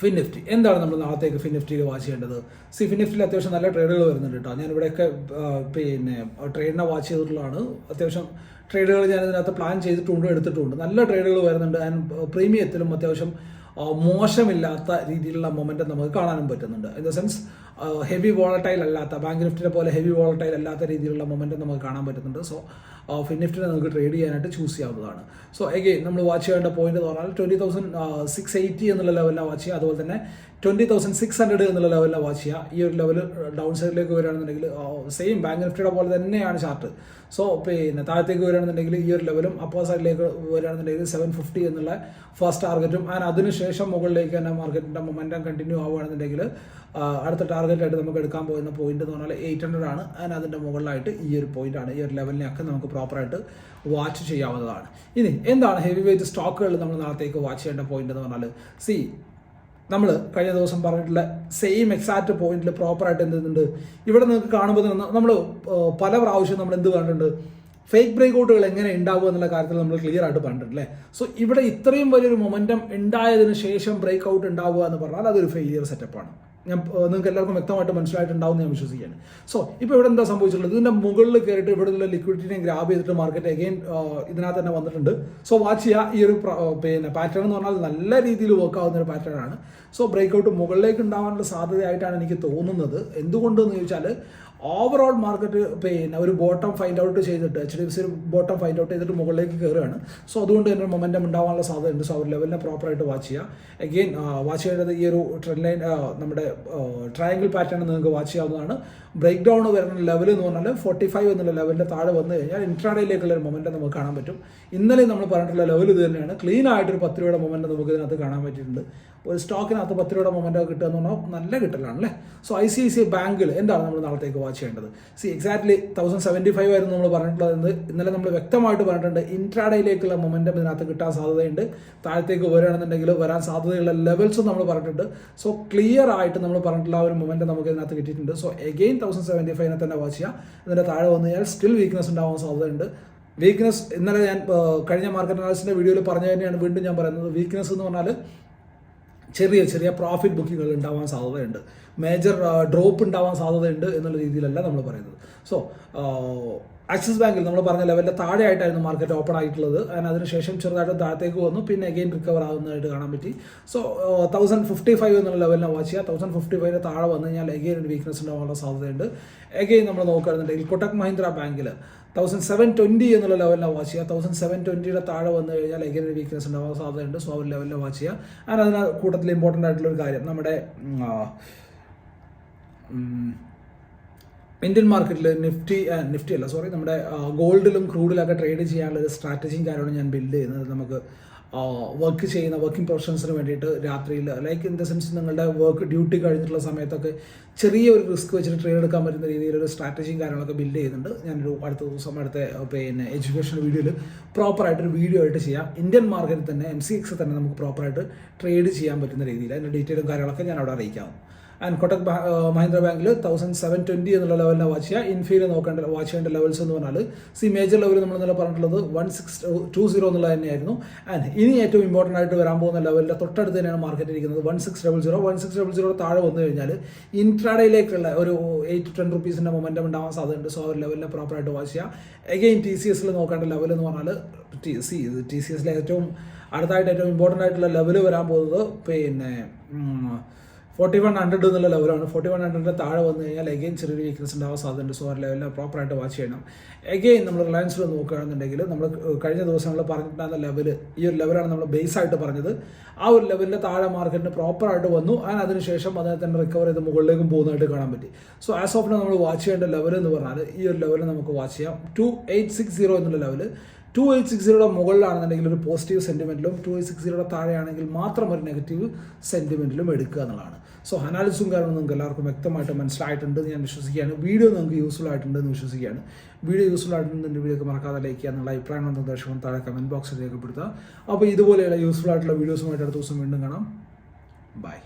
ഫിൻ നിഫ്റ്റി എന്താണ് നമ്മൾ നാളത്തേക്ക് ഫിൻ നിഫ്റ്റിയിൽ വാച്ച് ചെയ്യേണ്ടത് സി ഫിൻ നിഫ്റ്റിയിൽ അത്യാവശ്യം നല്ല ട്രേഡുകൾ വരുന്നുണ്ട് കേട്ടോ. ഞാൻ ഇവിടെയൊക്കെ പിന്നെ ട്രേഡിനെ വാച്ച് ചെയ്തിട്ടുള്ളതാണ്. അത്യാവശ്യം ട്രേഡുകൾ ഞാൻ ഇതിനകത്ത് പ്ലാൻ ചെയ്തിട്ടുണ്ട് എടുത്തിട്ടുണ്ട്. നല്ല ട്രേഡുകൾ വരുന്നുണ്ട്. ആൻഡ് പ്രീമിയത്തിലും അത്യാവശ്യം മോശമില്ലാത്ത രീതിയിലുള്ള മൊമെന്റം നമുക്ക് കാണാനും പറ്റുന്നുണ്ട്. In the sense heavy volatile അല്ലാത്ത ബാങ്ക് നിഫ്റ്റിനെ പോലെ ഹെവി വോളറ്റൈൽ അല്ലാത്ത രീതിയിലുള്ള മൊമെന്റം നമുക്ക് കാണാൻ പറ്റുന്നുണ്ട്. സോ ഫിൻ നിഫ്റ്റിനെ നമുക്ക് ട്രേഡ് ചെയ്യാനായിട്ട് ചൂസ് ചെയ്യാവുന്നതാണ്. സോ എഗെയിൻ നമ്മൾ വാച്ച് ചെയ്യേണ്ട പോയിന്റ് എന്ന് പറഞ്ഞാൽ ട്വന്റി തൗസൻഡ് സിക്സ് എയ്റ്റി എന്നുള്ള ലെവലിലാണ് വാച്ച് ചെയ്യുക. അതുപോലെ തന്നെ ട്വന്റി തൗസൻഡ് സിക്സ് ഹൺഡ്രഡ് എന്നുള്ള ലെവലിലാണ് വാച്ച് ചെയ്യുക. ഈ ഒരു ലെവൽ ഡൗൺ സൈഡിലേക്ക് വരികയാണെന്നുണ്ടെങ്കിൽ സെയിം ബാങ്ക് നിഫ്റ്റിയുടെ പോലെ തന്നെയാണ് ചാർട്ട് സോ പിന്നെ താഴത്തേക്ക് വരികയാണെന്നുണ്ടെങ്കിൽ ഈ ഒരു ലെവലും അപ്പോ സൈഡിലേക്ക് വരികയാണെന്നുണ്ടെങ്കിൽ സെവൻ ഫിഫ്റ്റി എന്നുള്ള ഫസ്റ്റ് ടാർഗറ്റും ആൻഡ് അതിനുശേഷം മുകളിലേക്ക് തന്നെ മാർക്കറ്റിന്റെ മൊമെന്റം കണ്ടിന്യൂ ആവുകയാണെന്നുണ്ടെങ്കിൽ അടുത്ത ടാർഗറ്റായിട്ട് നമുക്ക് എടുക്കാൻ പോകുന്ന പോയിന്റ് എന്ന് പറഞ്ഞാൽ എയ്റ്റ് ഹൺഡ്രഡ് ആണ്. ആൻഡ് അതിന്റെ മുകളിലായിട്ട് ഈ ഒരു പോയിന്റ് ആണ്. ഈ ഒരു ലെവലിനെയൊക്കെ നമുക്ക് പ്രോപ്പറായിട്ട് വാച്ച് ചെയ്യാവുന്നതാണ്. ഇനി എന്താണ് ഹെവി വെയിറ്റ് സ്റ്റോക്കുകൾ നമ്മൾ നാളത്തേക്ക് വാച്ച് ചെയ്യേണ്ട പോയിന്റ് എന്ന് പറഞ്ഞാൽ? സി നമ്മൾ കഴിഞ്ഞ ദിവസം പറഞ്ഞിട്ടുള്ള സെയിം എക്സാക്റ്റ് പോയിന്റിൽ പ്രോപ്പറായിട്ട് എന്ത് ചെയ്യുന്നുണ്ട്? ഇവിടെ നിങ്ങൾക്ക് കാണുമ്പോൾ നമ്മൾ പല പ്രാവശ്യം നമ്മൾ എന്ത് പറഞ്ഞിട്ടുണ്ട്? ഫേക്ക് ബ്രേക്ക് ഔട്ടുകൾ എങ്ങനെ ഉണ്ടാവുക എന്നുള്ള കാര്യത്തിൽ നമ്മൾ ക്ലിയർ ആയിട്ട് പറഞ്ഞിട്ടുണ്ട് അല്ലേ? സോ ഇവിടെ ഇത്രയും വലിയൊരു മൊമെന്റം ഉണ്ടായതിനു ശേഷം ബ്രേക്ക് ഔട്ട് ഉണ്ടാവുക എന്ന് പറഞ്ഞാൽ അതൊരു ഫെയിലിയർ സെറ്റപ്പാണ് ഞാൻ നിങ്ങൾക്ക് എല്ലാവർക്കും വ്യക്തമായിട്ട് മനസ്സിലായിട്ടുണ്ടാവും എന്ന് ഞാൻ വിശ്വസിക്കുകയാണ്. സോ ഇപ്പോൾ ഇവിടെ എന്താ സംഭവിച്ചിട്ടുള്ളത്? ഇതിന്റെ മുകളിൽ കയറിയിട്ട് ഇവിടെയുള്ള ലിക്വിഡിറ്റിനെ ഗ്രാബ് ചെയ്തിട്ട് മാർക്കറ്റ് അഗെയിൻ ഇതിനകത്ത് തന്നെ വന്നിട്ടുണ്ട്. സോ വാച്ച് ചെയ്യുക. ഈ ഒരു പിന്നെ പാറ്റേൺ എന്ന് പറഞ്ഞാൽ നല്ല രീതിയിൽ വർക്ക് ആവുന്ന ഒരു പാറ്റേൺ ആണ്. സോ ബ്രേക്ക് ഔട്ട് മുകളിലേക്ക് ഉണ്ടാവാനുള്ള സാധ്യതയായിട്ടാണ് എനിക്ക് തോന്നുന്നത്. എന്തുകൊണ്ടെന്ന് ചോദിച്ചാൽ ഓവറോൾ മാർക്കറ്റ് പിന്നെ ഒരു ബോട്ടം ഫൈൻഡ് ഔട്ട് ചെയ്തിട്ട് H D F C bottom find out ചെയ്തിട്ട് മുകളിലേക്ക് കയറുകയാണ് സോ അതുകൊണ്ട് തന്നെ മൊമെന്റം ഉണ്ടാവാനുള്ള സാധ്യതയുണ്ട്. സോ അവർ ഒരു ലെവലിനെ പ്രോപ്പറായിട്ട് വാച്ച് ചെയ്യുക. അഗെയിൻ വാച്ച് ചെയ്യേണ്ടത് ഈ ഒരു ട്രെൻഡ് ലൈൻ നമ്മുടെ ട്രയാങ്കിൾ പാറ്റേൺ നിങ്ങൾക്ക് വാച്ച് ചെയ്യാവുന്നതാണ്. ബ്രേക്ക് ഡൗൺ വരുന്ന ലെവൽ എന്ന് പറഞ്ഞാൽ ഫോർട്ടി ഫൈവ് എന്നുള്ള ലെവലിന്റെ താഴെ വന്നു കഴിഞ്ഞാൽ ഇൻട്രാഡേയിലേക്കുള്ള ഒരു മൊമെന്റം നമുക്ക് കാണാൻ പറ്റും. ഇന്നലെ നമ്മൾ പറഞ്ഞിട്ടുള്ള ലെവൽ ഇത് തന്നെയാണ്. ക്ലീൻ ആയിട്ടൊരു പത്ത് രൂപയുടെ മൊമെന്റം നമുക്ക് ഇതിനകത്ത് കാണാൻ പറ്റിയിട്ടുണ്ട്. ഒരു സ്റ്റോക്കിനകത്ത് പത്ത് രൂപയുടെ മൊമെന്റോ കിട്ടുക എന്ന് പറഞ്ഞാൽ നല്ല കിട്ടലാണ് അല്ലേ so I C I C ബാങ്കിൽ എന്താണ് നമ്മൾ നാളത്തേക്ക് വാച്ച് ചെയ്യേണ്ടത്? See exactly thousand seventy five ആയിരുന്നു നമ്മൾ പറഞ്ഞിട്ടുള്ളത് ഇന്നലെ നമ്മൾ വ്യക്തമായിട്ട് പറഞ്ഞിട്ടുണ്ട്. ഇൻട്രാഡേയിലേക്കുള്ള മൊമെന്റം ഇതിനകത്ത് കിട്ടാൻ സാധ്യതയുണ്ട്. താഴത്തേക്ക് വരികയാണെന്നുണ്ടെങ്കിൽ വരാൻ സാധ്യതയുള്ള ലെവൽസും നമ്മൾ പറഞ്ഞിട്ടുണ്ട്. സോ ക്ലിയർ ആയിട്ട് നമ്മൾ പറഞ്ഞിട്ടുള്ള ആ ഒരു മൊമെന്റം നമുക്ക് ഇതിനകത്ത് കിട്ടിയിട്ടുണ്ട്. സോ എഗെയിൻ തൗസൻഡ് സെവന്റി ഫൈവിനെ തന്നെ വാച്ച് ചെയ്യാം ഇതിന്റെ താഴെ വന്നു കഴിഞ്ഞാൽ സ്റ്റിൽ വീക്ക്നെസ് ഉണ്ടാവാൻ സാധ്യതയുണ്ട്. വീക്ക്നെസ് ഇന്നലെ ഞാൻ കഴിഞ്ഞ മാർക്കറ്റ് അനാലിസിന്റെ വീഡിയോയിൽ പറഞ്ഞു തന്നെയാണ് വീണ്ടും ഞാൻ പറയുന്നത്. വീക്ക്നെസ് എന്ന് പറഞ്ഞാൽ ചെറിയ ചെറിയ പ്രോഫിറ്റ് ബുക്കിങ്ങുകൾ ഉണ്ടാവാൻ സാധ്യതയുണ്ട്. മേജർ ഡ്രോപ്പ് ഉണ്ടാവാൻ സാധ്യതയുണ്ട് എന്നുള്ള രീതിയിലല്ല നമ്മൾ പറയുന്നത്. സോ ആക്സിസ് ബാങ്കിൽ നമ്മൾ പറഞ്ഞ ലെവലിന്റെ താഴെയായിട്ടായിരുന്നു മാർക്കറ്റ് ഓപ്പൺ ആയിട്ടുള്ളത്. അതിന് അതിനുശേഷം ചെറുതായിട്ട് താഴത്തേക്ക് വന്നു. പിന്നെ അഗെയിൻ റിക്കവർ ആകുന്നതായിട്ട് കാണാൻ പറ്റി. സോ തൗസൻഡ് ഫിഫ്റ്റി ഫൈവ് എന്നുള്ള ലെവലിനെ വാച്ച് ചെയ്യുക. തൗസൻഡ് ഫിഫ്റ്റി ഫൈവിന് താഴെ വന്നു കഴിഞ്ഞാൽ അഗെയിൻ ഒരു വീക്ക്നെസ് ഉണ്ടാവാനുള്ള സാധ്യതയുണ്ട്. അഗെയിൻ നമ്മൾ നോക്കുകയാണെന്നുണ്ടെങ്കിൽ കൊട്ടക് മഹീന്ദ്ര ബാങ്കിൽ തൗസൻഡ് സെവൻ ട്വന്റി എന്നുള്ള ലെവലിനെ വാച്ച് ചെയ്യുക. തൗസൻഡ് സെവൻ ട്വന്റിയുടെ താഴെ വന്നു കഴിഞ്ഞാൽ എങ്ങനെ ഒരു വീക്ക്നെസ് ഉണ്ടാവാൻ സാധ്യതയുണ്ട്. സോ ആ ഒരു ലെവലിൽ വാച്ച് ചെയ്യുക. ആൻഡ് അതിന് കൂട്ടത്തിൽ ഇമ്പോർട്ടന്റ് ആയിട്ടുള്ള ഒരു കാര്യം. നമ്മുടെ ഇന്ത്യൻ മാർക്കറ്റിൽ നിഫ്റ്റി നിഫ്റ്റി അല്ല സോറി നമ്മുടെ ഗോൾഡിലും ക്രൂഡിലൊക്കെ ട്രേഡ് ചെയ്യാനുള്ള ഒരു സ്ട്രാറ്റജിയും കാര്യമാണ് ഞാൻ ബിൽഡ് ചെയ്യുന്നത് നമുക്ക് വർക്ക് ചെയ്യുന്ന വർക്കിംഗ് പ്രൊഫഷൻസിന് വേണ്ടിയിട്ട് രാത്രിയിൽ ലൈക്ക് ഇൻ ദ സെൻസ് നിങ്ങളുടെ വർക്ക് ഡ്യൂട്ടി കഴിഞ്ഞിട്ടുള്ള സമയത്തൊക്കെ ചെറിയ ഒരു റിസ്ക് വെച്ചിട്ട് ട്രേഡ് എടുക്കാൻ പറ്റുന്ന രീതിയിലൊരു സ്ട്രാറ്റജിയും കാര്യങ്ങളൊക്കെ ബിൽഡ് ചെയ്യുന്നുണ്ട്. ഞാനൊരു അടുത്ത ദിവസം അടുത്ത പിന്നെ എഡ്യൂക്കേഷൻ വീഡിയോയിൽ പ്രോപ്പറായിട്ടൊരു വീഡിയോ ആയിട്ട് ചെയ്യാം. ഇന്ത്യൻ മാർക്കറ്റിൽ തന്നെ എം സി എക്സ് തന്നെ നമുക്ക് പ്രോപ്പറായിട്ട് ട്രേഡ് ചെയ്യാൻ പറ്റുന്ന രീതിയിൽ അതിന്റെ ഡീറ്റെയിലും കാര്യങ്ങളൊക്കെ ഞാൻ അവിടെ അറിയിക്കാം. ആൻഡ് കൊട്ടക് മഹീന്ദ്ര ബാങ്കിൽ തൗസൻഡ് സെവൻ ട്വന്റി എന്നുള്ള ലെവലിനെ വാച്ച് ചെയ്യുക. ഇൻഫീൽ നോക്കേണ്ട വാച്ച് ചെയ്യേണ്ട ലെവൽസ് എന്ന് പറഞ്ഞാൽ സി മേജർ ലെവൽ നമ്മൾ ഇന്നലെ പറഞ്ഞിട്ടുള്ളത് വൺ സിക്സ് ടു സീറോ എന്നുള്ളത് തന്നെയായിരുന്നു. ആൻഡ് ഇനി ഏറ്റവും ഇമ്പോർട്ടന്റ് ആയിട്ട് വരാൻ പോകുന്ന ലെവലിന്റെ തൊട്ടടുത്ത് തന്നെയാണ് മാർക്കറ്റ് ഇരിക്കുന്നത്. One six double zero one six double zero താഴെ വന്നു കഴിഞ്ഞാൽ ഇൻട്രാഡേയിലേക്കുള്ള ഒരു എയ്റ്റ് ടെൻ റുപ്പീസിന്റെ മൊമെന്റം ഉണ്ടാവാൻ സാധ്യതയുണ്ട്. സോ ആ ഒരു ലെവലിനെ പ്രോപ്പറായിട്ട് വാച്ച് ചെയ്യുക. എഗെയിൻ ടി സി എസിൽ നോക്കേണ്ട ലെവൽ എന്ന് പറഞ്ഞാൽ ടി സി ടി സി എസിലെ ഏറ്റവും അടുത്തായിട്ട് ഏറ്റവും ഇമ്പോർട്ടന്റ് ആയിട്ടുള്ള ലെവൽ വരാൻ പോകുന്നത് പിന്നെ ഫോർട്ടി വൺ ഹൺഡ്രഡ് എന്നുള്ള ലെവലാണ് ഫോർട്ടി വൺ ഹൺഡ്രഡിന്റെ താഴെ വന്നു കഴിഞ്ഞാൽ എഗെയിൻ ചെറിയൊരു വീക്ക്നസ് ഉണ്ടാവാൻ സാധ്യതയുണ്ട്. സോ ആ ലെവലിൽ പ്രോപ്പറായിട്ട് വാച്ച് ചെയ്യണം. എഗെയിൻ നമ്മൾ റിലയൻസിൽ നോക്കുകയാണെന്നുണ്ടെങ്കിൽ നമ്മൾ കഴിഞ്ഞ ദിവസം നമ്മൾ പറഞ്ഞിട്ടുണ്ടായിരുന്ന ലെവൽ ഈ ഒരു ലെവലാണ് നമ്മൾ ബേസ് ആയിട്ട് പറഞ്ഞത്. ആ ഒരു ലെവലിന്റെ താഴെ മാർക്കറ്റിന് പ്രോപ്പറായിട്ട് വന്നു. ആൻഡ് അതിനുശേഷം അതിനെ തന്നെ റിക്കവർ ചെയ്ത് മുകളിലേക്കും പോകുന്നതായിട്ട് കാണാൻ പറ്റി. സോ ആസ് ഓഫ് നമ്മൾ വാച്ച് ചെയ്യേണ്ട ലെവൽ എന്ന് പറഞ്ഞാൽ ഈ ഒരു ലെവൽ നമുക്ക് വാച്ച് ചെയ്യാം. ടു എയ്റ്റ് സിക്സ് സീറോ എന്നുള്ള ലെവൽ ടു എയ്റ്റ് സിക്സ് സീറോയുടെ മുകളിലാണെന്നുണ്ടെങ്കിൽ ഒരു പോസിറ്റീവ് സെന്റിമെന്റിലും ടു എയ്റ്റ് സിക്സ് സീറോയുടെ താഴെയാണെങ്കിൽ മാത്രം ഒരു നെഗറ്റീവ് സെന്റിമെന്റിലും എടുക്കുക എന്നുള്ളതാണ്. സോ അനാലിസും കാരണം നിങ്ങൾക്ക് എല്ലാവർക്കും വ്യക്തമായിട്ട് മനസ്സിലായിട്ടുണ്ട് ഞാൻ വിശ്വസിക്കുകയാണ്. വീഡിയോ നിങ്ങൾക്ക് യൂസ്ഫുൾ ആയിട്ടുണ്ട് എന്ന് വിശ്വസിക്കുകയാണ്. വീഡിയോ യൂസ്ഫുൾ ആയിട്ടുണ്ടെങ്കിൽ വീഡിയോ മറക്കാതെ ലൈക്ക് ചെയ്യുക എന്നുള്ള അഭിപ്രായങ്ങളും നിർദ്ദേശവും താഴെ കമന്റ് ബോക്സിൽ രേഖപ്പെടുത്തുക. അപ്പോൾ ഇതുപോലെയുള്ള യൂസ്ഫുൾ ആയിട്ടുള്ള വീഡിയോസുമായിട്ട് അടുത്ത ദിവസം വീണ്ടും കാണാം. ബൈ